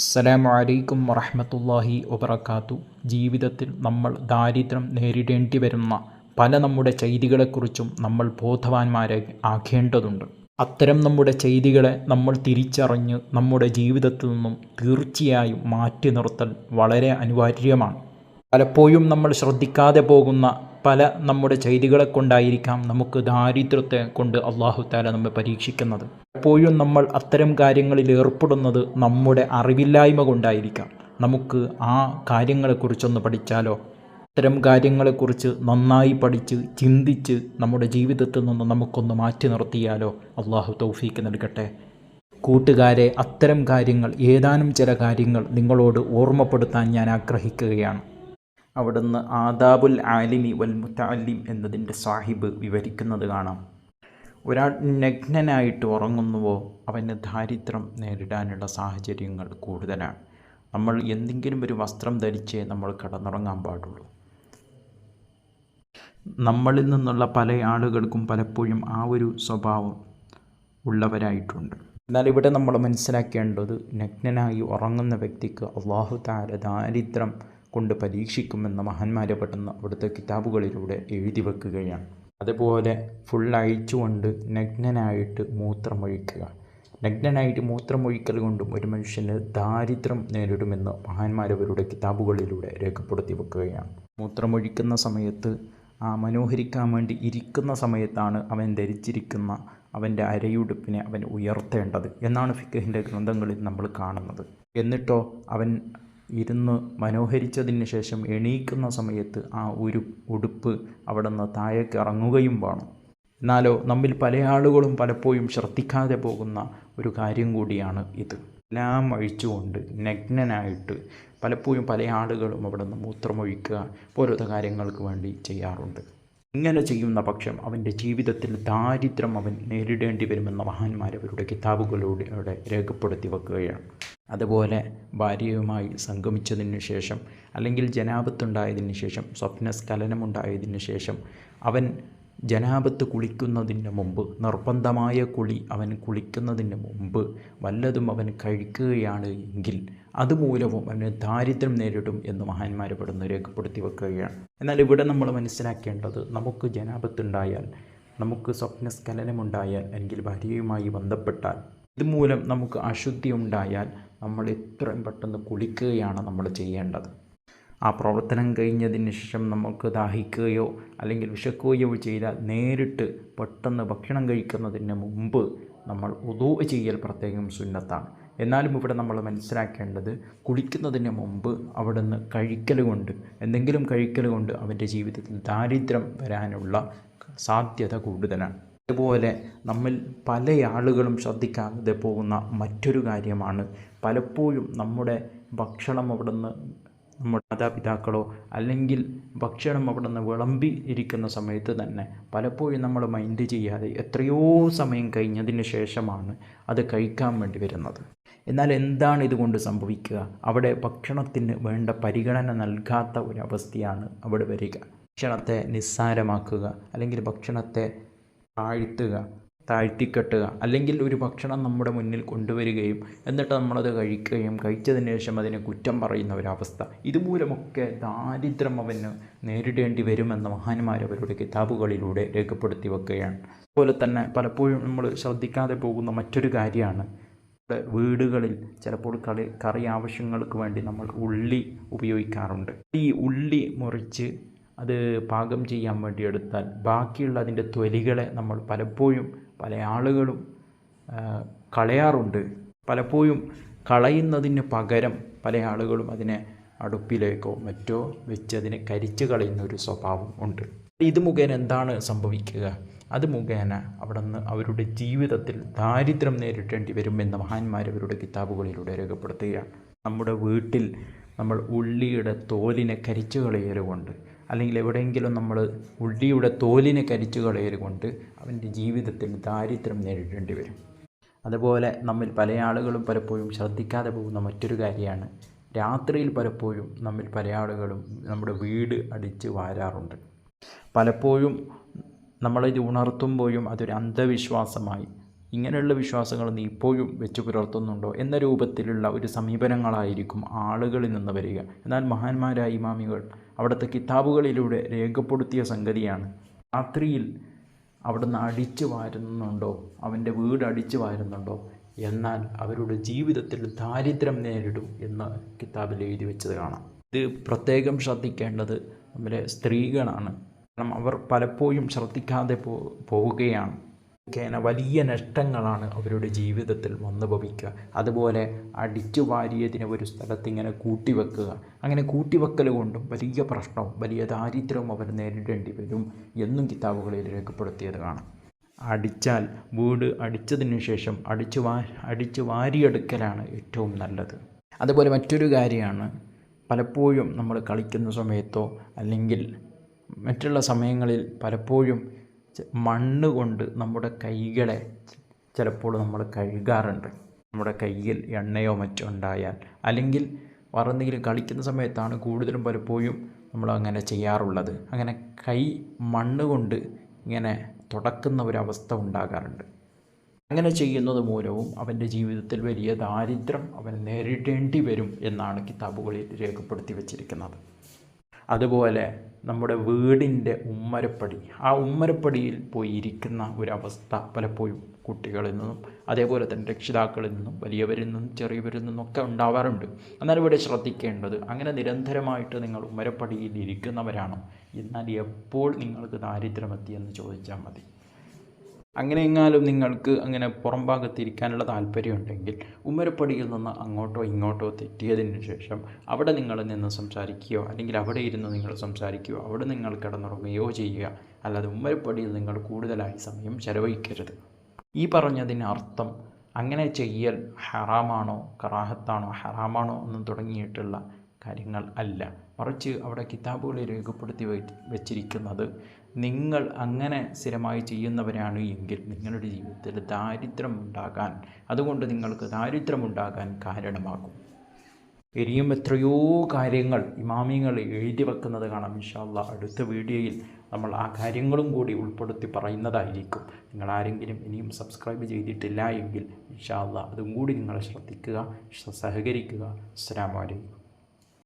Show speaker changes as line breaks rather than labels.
അസ്സലാമു അലൈക്കും വറഹ്മത്തുള്ളാഹി വബറകാത്തു. ജീവിതത്തിൽ നമ്മൾ ദാരിദ്ര്യം നേരിടേണ്ടി വരുന്ന പല നമ്മുടെ ചെയ്തികളെക്കുറിച്ചും നമ്മൾ ബോധവാന്മാരെ ആക്കേണ്ടതുണ്ട്. അത്തരം നമ്മുടെ ചെയ്തികളെ നമ്മൾ തിരിച്ചറിഞ്ഞ് നമ്മുടെ ജീവിതത്തിൽ നിന്നും തീർച്ചയായും മാറ്റി നിർത്തൽ വളരെ അനിവാര്യമാണ്. പലപ്പോഴും നമ്മൾ ശ്രദ്ധിക്കാതെ പോകുന്ന പല നമ്മുടെ ചെയ്തികളെ കൊണ്ടായിരിക്കാം നമുക്ക് ദാരിദ്ര്യത്തെ കൊണ്ട് അള്ളാഹു താല നമ്മെ പരീക്ഷിക്കുന്നത്. പലപ്പോഴും നമ്മൾ അത്തരം കാര്യങ്ങളിൽ ഏർപ്പെടുന്നത് നമ്മുടെ അറിവില്ലായ്മ കൊണ്ടായിരിക്കാം. നമുക്ക് ആ കാര്യങ്ങളെക്കുറിച്ചൊന്ന് പഠിച്ചാലോ? അത്തരം കാര്യങ്ങളെക്കുറിച്ച് നന്നായി പഠിച്ച് ചിന്തിച്ച് നമ്മുടെ ജീവിതത്തിൽ നിന്ന് നമുക്കൊന്ന് മാറ്റി നിർത്തിയാലോ? അള്ളാഹു തൗഫീക്ക് നൽകട്ടെ. കൂട്ടുകാരെ അത്തരം കാര്യങ്ങൾ ഏതാനും ചില കാര്യങ്ങൾ നിങ്ങളോട് ഓർമ്മപ്പെടുത്താൻ ഞാൻ ആഗ്രഹിക്കുകയാണ്. അവിടുന്ന് ആദാബുൽ ആലിമി വൽ മുത്തഅല്ലിം എന്നതിന്റെ സാഹിബ് വിവരിക്കുന്നത് കാണാം. ഒരാൾ നഗ്നനായിട്ട് ഉറങ്ങുന്നുവോ അവന് ദാരിദ്ര്യം നേരിടാനുള്ള സാഹചര്യങ്ങൾ കൂടുതലാണ്. നമ്മൾ എന്തെങ്കിലും ഒരു വസ്ത്രം ധരിച്ചേ നമ്മൾ കടന്നുറങ്ങാൻ പാടുള്ളൂ. നമ്മളിൽ നിന്നുള്ള പല ആളുകൾക്കും പലപ്പോഴും ആ ഒരു സ്വഭാവം ഉള്ളവരായിട്ടുണ്ട്. എന്നാൽ ഇവിടെ നമ്മൾ മനസ്സിലാക്കേണ്ടത് നഗ്നനായി ഉറങ്ങുന്ന വ്യക്തിക്ക് അള്ളാഹു താര ദാരിദ്ര്യം കൊണ്ട് പരീക്ഷിക്കുമെന്ന് മഹാന്മാരെ പെട്ടെന്ന് അവിടുത്തെ കിതാബുകളിലൂടെ എഴുതി വെക്കുകയാണ്. അതുപോലെ ഫുൾ അഴിച്ചുകൊണ്ട് നഗ്നനായിട്ട് മൂത്രമൊഴിക്കുക. നഗ്നനായിട്ട് മൂത്രമൊഴിക്കൽ കൊണ്ടും ഒരു മനുഷ്യന് ദാരിദ്ര്യം നേരിടുമെന്ന് മഹാന്മാരവരുടെ കിതാബുകളിലൂടെ രേഖപ്പെടുത്തി വെക്കുകയാണ്. മൂത്രമൊഴിക്കുന്ന സമയത്ത് ആ മനോഹരിക്കാൻ വേണ്ടി ഇരിക്കുന്ന സമയത്താണ് അവൻ ധരിച്ചിരിക്കുന്ന അവന്റെ അരയുടുപ്പിനെ അവൻ ഉയർത്തേണ്ടത് എന്നാണ് ഫിക്കഹിന്റെ ഗ്രന്ഥങ്ങളിൽ നമ്മൾ കാണുന്നത്. എന്നിട്ടോ അവൻ ഇരുന്ന് മനോഹരിച്ചതിന് ശേഷം എണീക്കുന്ന സമയത്ത് ആ ഒരു ഉടുപ്പ് അവിടെ നിന്ന് താഴേക്ക് ഇറങ്ങുകയും വേണം. എന്നാലോ നമ്മിൽ പല ആളുകളും പലപ്പോഴും ശ്രദ്ധിക്കാതെ പോകുന്ന ഒരു കാര്യം കൂടിയാണ് ഇത്. എല്ലാം അഴിച്ചുകൊണ്ട് നഗ്നനായിട്ട് പലപ്പോഴും പല ആളുകളും അവിടെ നിന്ന് മൂത്രമൊഴിക്കുക പോലത്തെ കാര്യങ്ങൾക്ക് വേണ്ടി ചെയ്യാറുണ്ട്. ഇങ്ങനെ ചെയ്യുന്ന പക്ഷം അവന്റെ ജീവിതത്തിൽ ദാരിദ്ര്യം അവൻ നേരിടേണ്ടി വരുമെന്ന മഹാന്മാർ അവരുടെ കിതാബുകളിലൂടെ രേഖപ്പെടുത്തി വെക്കുകയാണ്. അതുപോലെ ഭാര്യയുമായി സംഗമിച്ചതിന് ശേഷം അല്ലെങ്കിൽ ജനാപത്തുണ്ടായതിന് ശേഷം സ്വപ്നസ്ഖലനമുണ്ടായതിന് ശേഷം അവൻ ജനാപത്ത് കുളിക്കുന്നതിന് മുമ്പ് നിർബന്ധമായ കുളി അവൻ കുളിക്കുന്നതിന് മുമ്പ് വല്ലതും അവൻ കഴിക്കുകയാണ് എങ്കിൽ അതുമൂലവും അവന് ദാരിദ്ര്യം നേരിടും എന്ന് മഹാന്മാരെ പെടുന്ന് രേഖപ്പെടുത്തി വെക്കുകയാണ്. എന്നാൽ ഇവിടെ നമ്മൾ മനസ്സിലാക്കേണ്ടത് നമുക്ക് ജനാപത്തുണ്ടായാൽ നമുക്ക് സ്വപ്നസ്ഖലനമുണ്ടായാൽ അല്ലെങ്കിൽ ഭാര്യയുമായി ബന്ധപ്പെട്ടാൽ ഇതുമൂലം നമുക്ക് അശുദ്ധി ഉണ്ടായാൽ നമ്മൾ എത്രയും പെട്ടെന്ന് കുളിക്കുകയാണ് നമ്മൾ ചെയ്യേണ്ടത്. ആ പ്രവർത്തനം കഴിഞ്ഞതിന് ശേഷം നമുക്ക് ദാഹിക്കുകയോ അല്ലെങ്കിൽ വിശക്കുകയോ ചെയ്താൽ നേരിട്ട് പെട്ടെന്ന് ഭക്ഷണം കഴിക്കുന്നതിന് മുമ്പ് നമ്മൾ ഉദൂ ചെയ്യൽ പ്രത്യേകം സുന്നത്താണ്. എന്നാലും ഇവിടെ നമ്മൾ മനസ്സിലാക്കേണ്ടത് കുളിക്കുന്നതിന് മുമ്പ് അവിടുന്ന് കഴിക്കൽ കൊണ്ട് എന്തെങ്കിലും കഴിക്കൽ കൊണ്ട് അവന്റെ ജീവിതത്തിൽ ദാരിദ്ര്യം വരാനുള്ള സാധ്യത കൂടുതലാണ്. അതുപോലെ നമ്മൾ പല ആളുകളും ശ്രദ്ധിക്കാതെ പോകുന്ന മറ്റൊരു കാര്യമാണ് പലപ്പോഴും നമ്മുടെ ഭക്ഷണം അവിടുന്ന് നമ്മുടെ മാതാപിതാക്കളോ അല്ലെങ്കിൽ ഭക്ഷണം അവിടെ നിന്ന് വിളമ്പി ഇരിക്കുന്ന സമയത്ത് തന്നെ പലപ്പോഴും നമ്മൾ മൈൻഡ് ചെയ്യാതെ എത്രയോ സമയം കഴിഞ്ഞതിന് ശേഷമാണ് അത് കഴിക്കാൻ വേണ്ടി വരുന്നത്. എന്നാൽ എന്താണ് ഇതുകൊണ്ട് സംഭവിക്കുക? അവിടെ ഭക്ഷണത്തിന് വേണ്ട പരിഗണന നൽകാത്ത ഒരവസ്ഥയാണ് അവിടെ വരിക. ഭക്ഷണത്തെ നിസ്സാരമാക്കുക അല്ലെങ്കിൽ ഭക്ഷണത്തെ താഴ്ത്തുക. താഴ്ത്തിക്കെട്ടുക. അല്ലെങ്കിൽ ഒരു ഭക്ഷണം നമ്മുടെ മുന്നിൽ കൊണ്ടുവരികയും എന്നിട്ട് നമ്മളത് കഴിക്കുകയും കഴിച്ചതിന് ശേഷം അതിനെ കുറ്റം പറയുന്ന ഒരവസ്ഥ. ഇതുമൂലമൊക്കെ ദാരിദ്ര്യം അവന് നേരിടേണ്ടി വരുമെന്ന് മഹാന്മാർ അവരുടെ കിതാബുകളിലൂടെ രേഖപ്പെടുത്തി വെക്കുകയാണ്. അതുപോലെ തന്നെ പലപ്പോഴും നമ്മൾ ശ്രദ്ധിക്കാതെ പോകുന്ന മറ്റൊരു കാര്യമാണ്. വീടുകളിൽ ചിലപ്പോൾ കളി കറി ആവശ്യങ്ങൾക്ക് വേണ്ടി നമ്മൾ ഉള്ളി ഉപയോഗിക്കാറുണ്ട്. ഈ ഉള്ളി മുറിച്ച് അത് പാകം ചെയ്യാൻ വേണ്ടി എടുത്താൽ ബാക്കിയുള്ള അതിന്റെ തൊലികളെ നമ്മൾ പലപ്പോഴും പല ആളുകളും കളയാറുണ്ട്. പലപ്പോഴും കളയുന്നതിന് പകരം പല ആളുകളും അതിനെ അടുപ്പിലേക്കോ മറ്റോ വെച്ച് അതിനെ കരിച്ച് കളയുന്ന ഒരു സ്വഭാവം ഉണ്ട്. ഇത് മുഖേന എന്താണ് സംഭവിക്കുക? അത് മുഖേന അവിടെ നിന്ന് അവരുടെ ജീവിതത്തിൽ ദാരിദ്ര്യം നേരിടേണ്ടി വരുമെന്ന് മഹാന്മാർ അവരുടെ കിതാബുകളിലൂടെ രേഖപ്പെടുത്തുകയാണ്. നമ്മുടെ വീട്ടിൽ നമ്മൾ ഉള്ളിയുടെ തോലിനെ കരിച്ചു കളയലുകൊണ്ട് അല്ലെങ്കിൽ എവിടെയെങ്കിലും നമ്മൾ ഉള്ളിയുടെ തോലിനെ കരിച്ചു കളയൽ കൊണ്ട് അവന്റെ ജീവിതത്തിൽ ദാരിദ്ര്യം നേരിടേണ്ടി വരും. അതുപോലെ നമ്മിൽ പല ആളുകളും പലപ്പോഴും ശ്രദ്ധിക്കാതെ പോകുന്ന മറ്റൊരു കാര്യമാണ് രാത്രിയിൽ പലപ്പോഴും നമ്മിൽ പല ആളുകളും നമ്മുടെ വീട് അടിച്ച് വാരാറുണ്ട്. പലപ്പോഴും നമ്മളിത് ഉണർത്തുമ്പോഴും അതൊരു അന്ധവിശ്വാസമായി. ഇങ്ങനെയുള്ള വിശ്വാസങ്ങൾ നീ ഇപ്പോഴും വെച്ച് പുലർത്തുന്നുണ്ടോ എന്ന രൂപത്തിലുള്ള ഒരു സമീപനങ്ങളായിരിക്കും ആളുകളിൽ നിന്ന് വരിക. എന്നാൽ മഹാന്മാരായ ഇമാമികൾ അവിടുത്തെ കിതാബുകളിലൂടെ രേഖപ്പെടുത്തിയ സംഗതിയാണ്. രാത്രിയിൽ അവിടുന്ന് അടിച്ചു വാരുന്നുണ്ടോ? അവന്റെ വീട് അടിച്ചു വാരുന്നുണ്ടോ? എന്നാൽ അവരുടെ ജീവിതത്തിൽ ദാരിദ്ര്യം നേരിടും എന്ന് കിതാബിൽ എഴുതി വെച്ചത് കാണാം. ഇത് പ്രത്യേകം ശ്രദ്ധിക്കേണ്ടത് നമ്മുടെ സ്ത്രീകളാണ്. കാരണം അവർ പലപ്പോഴും ശ്രദ്ധിക്കാതെ പോവുകയാണ്. മുഖേന വലിയ നഷ്ടങ്ങളാണ് അവരുടെ ജീവിതത്തിൽ വന്നു ഭവിക്കുക. അതുപോലെ അടിച്ചു വാരിയതിനെ ഒരു സ്ഥലത്ത് ഇങ്ങനെ കൂട്ടിവെക്കുക. അങ്ങനെ കൂട്ടിവെക്കൽ കൊണ്ടും വലിയ പ്രശ്നവും വലിയ ദാരിദ്ര്യവും അവർ നേരിടേണ്ടി വരും എന്നും കിതാബുകളിൽ രേഖപ്പെടുത്തിയത് കാണാം. അടിച്ചാൽ വീട് അടിച്ചതിന് ശേഷം അടിച്ചു വാ അടിച്ചു വാരിയെടുക്കലാണ് ഏറ്റവും നല്ലത്. അതുപോലെ മറ്റൊരു കാര്യമാണ് പലപ്പോഴും നമ്മൾ കളിക്കുന്ന സമയത്തോ അല്ലെങ്കിൽ മറ്റുള്ള സമയങ്ങളിൽ പലപ്പോഴും മണ്ണ് കൊണ്ട് നമ്മുടെ കൈകളെ ചിലപ്പോൾ നമ്മൾ കഴുകാറുണ്ട്. നമ്മുടെ കയ്യിൽ എണ്ണയോ മറ്റോ ഉണ്ടായാൽ അല്ലെങ്കിൽ വേറെന്തെങ്കിലും കളിക്കുന്ന സമയത്താണ് കൂടുതലും പലപ്പോഴും നമ്മൾ അങ്ങനെ ചെയ്യാറുള്ളത്. അങ്ങനെ കൈ മണ്ണ് കൊണ്ട് ഇങ്ങനെ തുടക്കുന്ന ഒരവസ്ഥ ഉണ്ടാകാറുണ്ട്. അങ്ങനെ ചെയ്യുന്നത് മൂലവും അവന്റെ ജീവിതത്തിൽ വലിയ ദാരിദ്ര്യം അവൻ നേരിടേണ്ടി വരും എന്നാണ് കിതാബുകളിൽ രേഖപ്പെടുത്തി വച്ചിരിക്കുന്നത്. അതുപോലെ നമ്മുടെ വീടിന്റെ ഉമ്മരപ്പടി. ആ ഉമ്മരപ്പടിയിൽ പോയി ഇരിക്കുന്ന ഒരവസ്ഥ പലപ്പോഴും കുട്ടികളിൽ നിന്നും അതേപോലെ തന്നെ രക്ഷിതാക്കളിൽ നിന്നും വലിയവരിൽ നിന്നും ചെറിയവരിൽ നിന്നൊക്കെ ഉണ്ടാവാറുണ്ട്. എന്നാൽ ഇവിടെ ശ്രദ്ധിക്കേണ്ടത് അങ്ങനെ നിരന്തരമായിട്ട് നിങ്ങൾ ഉമ്മരപ്പടിയിൽ ഇരിക്കുന്നവരാണോ? എന്നാൽ എപ്പോൾ നിങ്ങൾക്ക് ദാരിദ്ര്യമെത്തി എന്ന് ചോദിച്ചാൽ മതി. അങ്ങനെ എങ്ങാനും നിങ്ങൾക്ക് അങ്ങനെ പുറം ഭാഗത്തിരിക്കാനുള്ള താല്പര്യമുണ്ടെങ്കിൽ ഉമ്മരപ്പടിയിൽ നിന്ന് അങ്ങോട്ടോ ഇങ്ങോട്ടോ തെറ്റിയതിന് ശേഷം അവിടെ നിങ്ങൾ നിന്ന് സംസാരിക്കുകയോ അല്ലെങ്കിൽ അവിടെ ഇരുന്ന് നിങ്ങൾ സംസാരിക്കുകയോ അവിടെ നിങ്ങൾ കിടന്നുറങ്ങുകയോ ചെയ്യുക. അല്ലാതെ ഉമ്മരപ്പടിയിൽ നിങ്ങൾ കൂടുതലായി സമയം ചെലവഴിക്കരുത്. ഈ പറഞ്ഞതിന് അർത്ഥം അങ്ങനെ ചെയ്യൽ ഹറാമാണോ കറാഹത്താണോ ഹറാമാണോ എന്ന് തുടങ്ങിയിട്ടുള്ള കാര്യങ്ങൾ അല്ല. മറിച്ച് അവിടെ കിതാബുകളിൽ രേഖപ്പെടുത്തി വെച്ചിരിക്കുന്നത് നിങ്ങൾ അങ്ങനെ സ്ഥിരമായി ചെയ്യുന്നവരാണ് എങ്കിൽ നിങ്ങളുടെ ജീവിതത്തിൽ ദാരിദ്ര്യം ഉണ്ടാകാൻ അതുകൊണ്ട് നിങ്ങൾക്ക് ദാരിദ്ര്യം ദാരിദ്ര്യമുണ്ടാകാൻ കാരണമാകും. ഇനിയും എത്രയോ കാര്യങ്ങൾ ഇമാമിങ്ങൾ എഴുതി വെക്കുന്നത് കാണാം. ഇൻഷാല്ല അടുത്ത വീഡിയോയിൽ നമ്മൾ ആ കാര്യങ്ങളും കൂടി ഉൾപ്പെടുത്തി പറയുന്നതായിരിക്കും. നിങ്ങൾ ആരെങ്കിലും ഇനിയും സബ്സ്ക്രൈബ് ചെയ്തിട്ടില്ല എങ്കിൽ ഇൻഷാല്ല അതും കൂടി നിങ്ങൾ ശ്രദ്ധിക്കുക സഹകരിക്കുക. അസ്സാം വലൈക്കും